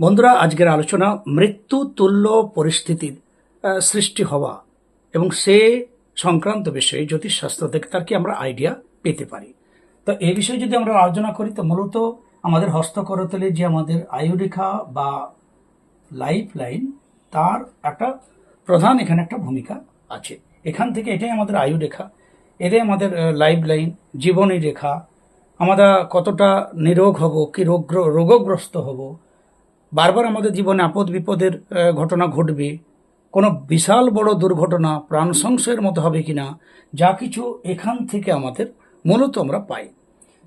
বন্ধুরা, আজকের আলোচনা মৃত্যু তুল্য পরিস্থিতির সৃষ্টি হওয়া এবং সে সংক্রান্ত বিষয়ে জ্যোতিষশাস্ত্র থেকে তার কি আমরা আইডিয়া পেতে পারি? তো এই বিষয়ে যদি আমরা আলোচনা করি, তো মূলত আমাদের হস্তকরতলে যে আমাদের আয়ুরেখা বা লাইফ লাইন তার একটা প্রধান এখানে একটা ভূমিকা আছে। এখান থেকে এটাই আমাদের আয়ু রেখা এটাই আমাদের লাইফ লাইন জীবনী রেখা। আমরা কতটা নিরোগ হব, কি রোগ রোগগ্রস্ত হব বারবার আমাদের জীবনে আপদ বিপদের ঘটনা ঘটবে। কোনো বিশাল বড় দুর্ঘটনা, প্রাণ সংশয়ের মতো হবে কিনা, যা কিছু এখান থেকে আমাদের মূলত আমরা পাই।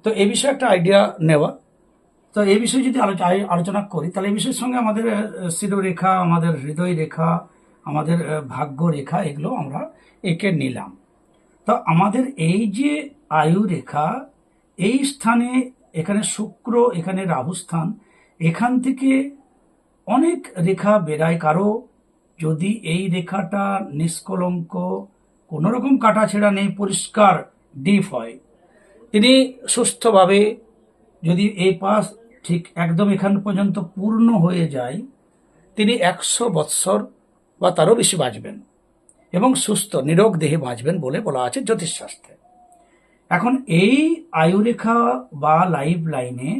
তো এ বিষয়ে একটা আইডিয়া নেওয়া। তো এ বিষয়ে যদি আলোচ- আলোচনা করি, তাহলে এই বিষয়ের সঙ্গে আমাদের শিরোরেখা আমাদের হৃদয় রেখা আমাদের ভাগ্য রেখা এগুলো আমরা এঁকে নিলাম। তো আমাদের এই যে আয়ু রেখা এই স্থানে এখানে শুক্র, এখানে রাহু স্থান এখান থেকে অনেক রেখা বেরায় কারও। যদি এই রেখাটা নিষ্কলঙ্ক কোনো রকম কাটাছেড়া নেই, পরিষ্কার, ডিপ হয়। তিনি সুস্থভাবে যদি এই পাশ ঠিক একদম এখান পর্যন্ত পূর্ণ হয়ে যায়, তিনি একশো বৎসর বা তারও বেশি বাঁচবেন এবং সুস্থ, নিরোগ দেহে বাঁচবেন বলে বলা আছে জ্যোতিষশাস্ত্রে। এখন এই আয়ুরেখা বা লাইফ লাইনে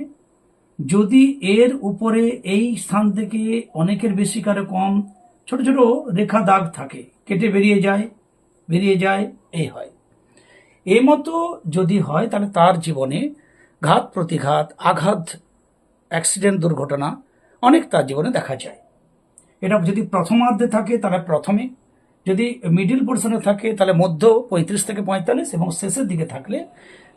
যদি এর উপরে এই স্থান থেকে অনেকের বেশি কারও কম, ছোট ছোট রেখা দাগ থাকে, কেটে বেরিয়ে যায় বেরিয়ে যায় এই হয়। এই মতো যদি হয়, তাহলে তার জীবনে ঘাত, প্রতিঘাত, আঘাত, অ্যাক্সিডেন্ট, দুর্ঘটনা অনেক তার জীবনে দেখা যায়। এটা যদি প্রথমার্ধে থাকে, তাহলে প্রথমে। যদি মিডিল পোর্শনে থাকে, তাহলে মধ্য, পঁয়ত্রিশ থেকে পঁয়তাল্লিশ এবং শেষের দিকে থাকলে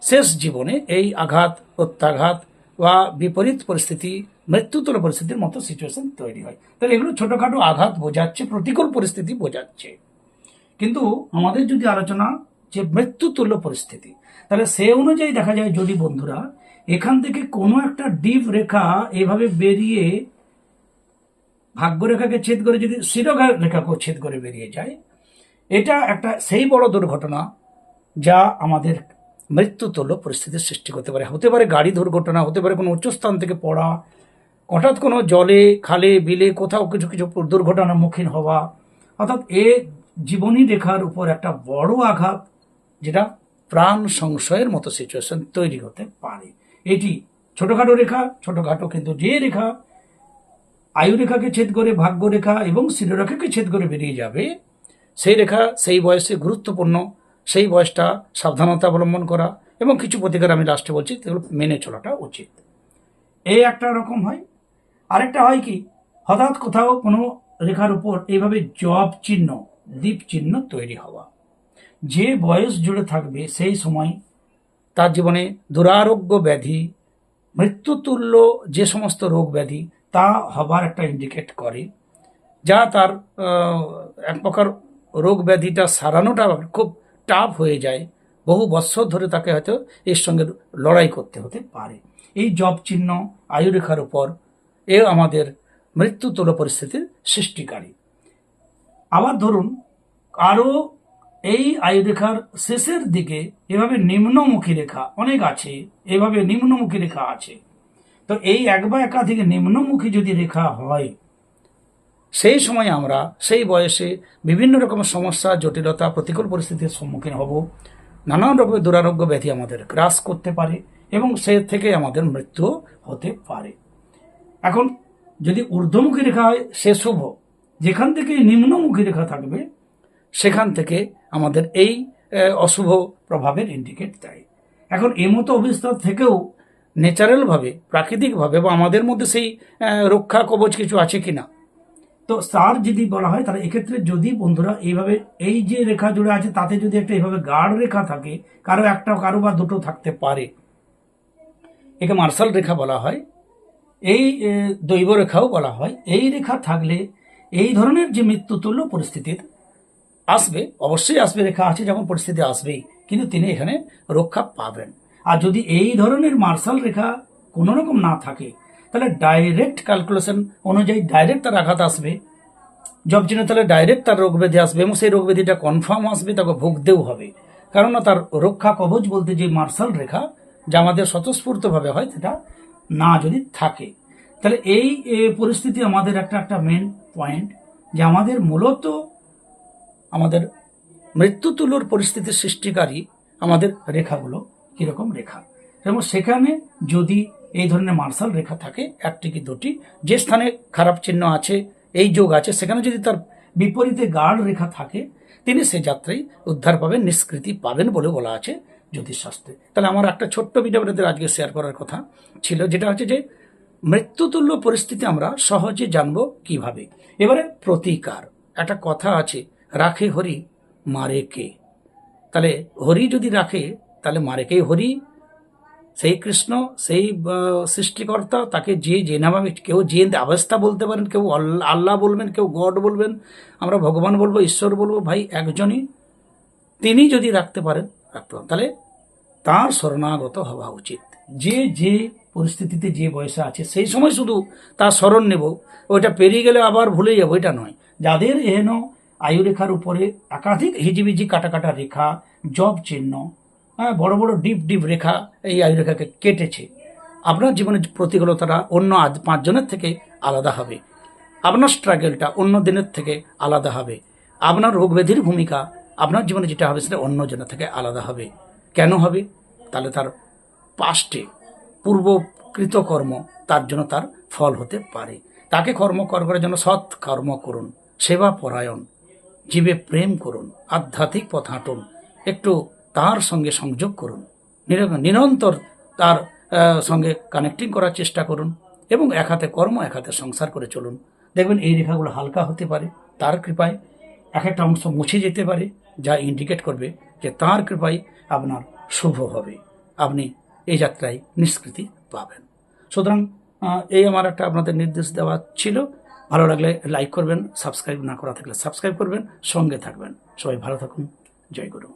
শেষ জীবনে এই আঘাত, প্রত্যাঘাত বা বিপরীত পরিস্থিতি মৃত্যুতর পরিস্থিতির মতো সিচুয়েশন তৈরি হয় তাহলে এগুলো ছোটোখাটো আঘাত বোঝাচ্ছে প্রতিকূল পরিস্থিতি বোঝাচ্ছে কিন্তু আমাদের যদি আলোচনা যে মৃত্যুতুল্য পরিস্থিতি তাহলে সে অনুযায়ী দেখা যায় যদি বন্ধুরা এখান থেকে কোনো একটা ডিপ রেখা এভাবে বেরিয়ে ভাগ্য রেখাকে ছেদ করে যদি শিরোগা রেখাকেও ছেদ করে বেরিয়ে যায় এটা একটা সেই বড় দুর্ঘটনা যা আমাদের মৃত্যুতুল্য পরিস্থিতির সৃষ্টি করতে পারে। হতে পারে গাড়ি দুর্ঘটনা, হতে পারে কোনো উচ্চস্থান থেকে পড়া, হঠাৎ কোনো জলে, খালে, বিলে কোথাও কিছু কিছু দুর্ঘটনার মুখীন হওয়া, অর্থাৎ এ জীবনী রেখার উপর একটা বড় আঘাত যেটা প্রাণ সংশয়ের মতো সিচুয়েশন তৈরি হতে পারে। এটি ছোটোখাটো রেখা, ছোটোখাটো কিন্তু যে রেখা, আয়ু রেখাকে ছেদ করে, ভাগ্য রেখা এবং শিরোরেখাকে ছেদ করে বেরিয়ে যাবে, সেই রেখা, সেই বয়সে গুরুত্বপূর্ণ সেই বয়সটা সাবধানতা অবলম্বন করা এবং কিছু প্রতিকার আমি লাস্টে বলছি সেগুলো মেনে চলাটা উচিত। এই একটা রকম হয়। আরেকটা হয় কি, হঠাৎ কোথাও কোনো রেখার উপর এইভাবে জব চিহ্ন, দ্বীপ চিহ্ন তৈরি হওয়া। যে বয়স জুড়ে থাকবে সেই সময় তার জীবনে দুরারোগ্য ব্যাধি, মৃত্যুতুল্য যে সমস্ত রোগ ব্যাধি, তা হবার একটা ইন্ডিকেট করে। যা তার এক প্রকার রোগ ব্যাধিটা সারানোটা খুব টাফ হয়ে যায়। বহু বৎসর ধরে তাকে হয়তো এর সঙ্গে লড়াই করতে হতে পারে। এই জব চিহ্ন আয়ুরেখার উপর এ আমাদের মৃত্যুতুল্য পরিস্থিতির সৃষ্টিকারী। আবার ধরুন, আরও এই আয়ুরেখার শেষের দিকে এভাবে নিম্নমুখী রেখা অনেক আছে, এভাবে নিম্নমুখী রেখা আছে। তো এই এক বা একাধিক নিম্নমুখী যদি রেখা হয় সেই সময় আমরা, সেই বয়সে বিভিন্ন রকমের সমস্যা, জটিলতা, প্রতিকূল পরিস্থিতির সম্মুখীন হব। নানান রকমের দুরারোগ্য ব্যাধি আমাদের গ্রাস করতে পারে এবং সে থেকে আমাদের মৃত্যু হতে পারে। এখন যদি ঊর্ধ্বমুখী রেখা হয়, সে শুভ। যেখান থেকে নিম্নমুখী রেখা থাকবে, সেখান থেকে আমাদের এই অশুভ প্রভাবের ইন্ডিকেট দেয়। এখন এই মতো অবস্থা থেকেও ন্যাচারালভাবে প্রাকৃতিকভাবে বা আমাদের মধ্যে সেই রক্ষা কবচ কিছু আছে কিনা তো তার যদি বলা হয়, তাহলে এক্ষেত্রে যদি বন্ধুরা এইভাবে এই যে রেখা জুড়ে আছে, তাতে যদি একটা এইভাবে গাঢ় রেখা থাকে, কারও একটা, কারও বা দুটো থাকতে পারে। একে মার্শাল রেখা বলা হয়। এই দৈব রেখাও বলা হয়। এই রেখা থাকলে এই ধরনের যে মৃত্যুতুল্য পরিস্থিতির আসবে, অবশ্যই আসবে রেখা আছে, যেমন পরিস্থিতি আসবেই, কিন্তু তিনি এখানে রক্ষা পাবেন। আর যদি এই ধরনের মার্শাল রেখা কোনো রকম না থাকে তাহলে ডাইরেক্ট ক্যালকুলেশন অনুযায়ী ডাইরেক্ট তার আঘাত আসবে। জব চিহ্ন তাহলে ডাইরেক্ট তার রোগ ব্যাধি আসবে এবং সেই রোগ ব্যাধিটা কনফার্ম আসবে, তাকে ভুগতেও হবে। কারণ তার রক্ষা কবচ বলতে যে মার্শাল রেখা, যা আমাদের স্বতঃস্ফূর্তভাবে হয়, সেটা না যদি থাকে। তাহলে এই পরিস্থিতি আমাদের একটা একটা মেন পয়েন্ট যে আমাদের মূলত আমাদের মৃত্যুতুল্যর পরিস্থিতির সৃষ্টিকারী আমাদের রেখাগুলো কীরকম রেখা। এবং সেখানে যদি এই ধরনের মার্শাল রেখা থাকে, একটি কি দুটি। যে স্থানে খারাপ চিহ্ন আছে, এই যোগ আছে, সেখানে যদি তার বিপরীতে গাঢ় রেখা থাকে, তিনি সে যাত্রায় উদ্ধার পাবেন, নিষ্কৃতি পাবেন বলে বলা আছে জ্যোতিষশাস্ত্রে। তাহলে আমার একটা ছোট্ট ভিডিও আপনাদের আজকে শেয়ার করার কথা ছিল, যেটা হচ্ছে যে মৃত্যুতুল্য পরিস্থিতি আমরা সহজে জানব কীভাবে। এবারে প্রতিকার। একটা কথা আছে, রাখে হরি, মারে কে? তাহলে হরি যদি রাখে, তাহলে মারে কে? হরি সেই কৃষ্ণ, সেই সৃষ্টিকর্তা, তাকে যে যে নামে কেউ যে অবস্থা বলতে পারেন, কেউ আল্লাহ- বলবেন, কেউ গড বলবেন, আমরা ভগবান বলব, ঈশ্বর বলব, ভাই একজনই, তিনি যদি রাখতে পারেন রাখতে পারেন, তাহলে তার শরণাগত হওয়া উচিত। যে যে পরিস্থিতিতে যে বয়সে আছে, সেই সময় শুধু তার স্মরণ নেব, ওইটা পেরিয়ে গেলে আবার ভুলে যাব, এটা নয়। যাদের এহেন আয়ুরেখার উপরে একাধিক হিজিবিজি কাটা কাটা রেখা জব চিহ্ন হ্যাঁ বড় বড় ডিপ ডিপ রেখা এই আয়ুরেখাকে কেটেছে। আপনার জীবনের প্রতিকূলতাটা অন্য আজ পাঁচজনের থেকে আলাদা হবে। আপনার স্ট্রাগলটা অন্য দিনের থেকে আলাদা হবে। আপনার রোগ ব্যাধির ভূমিকা আপনার জীবনে যেটা হবে সেটা অন্য জনের থেকে আলাদা হবে। কেন হবে? তাহলে তার পাস্টে পূর্বকৃত কর্ম তার জন্য তার ফল হতে পারে। তাকে কর্ম করার জন্য সৎ কর্ম করুন, সেবা পরায়ণ, জীবে প্রেম করুন, আধ্যাত্মিক পথ হাঁটুন। একটু তার সঙ্গে সংযোগ করুন। নিরন্তর তার সঙ্গে কানেক্টিং করার চেষ্টা করুন এবং এক হাতে কর্ম, এক হাতে সংসার করে চলুন। দেখবেন এই রেখাগুলো হালকা হতে পারে, তার কৃপায় এক একটা অংশ মুছে যেতে পারে, যা ইন্ডিকেট করবে যে তার কৃপায় আপনার শুভ হবে। আপনি এই যাত্রায় নিষ্কৃতি পাবেন। সুতরাং এই আমার একটা আপনাদের নির্দেশ দেওয়া ছিল। ভালো লাগলে লাইক করবেন সাবস্ক্রাইব না করা থাকলে সাবস্ক্রাইব করবেন, সঙ্গে থাকবেন। সবাই ভালো থাকুন। জয় গুরু।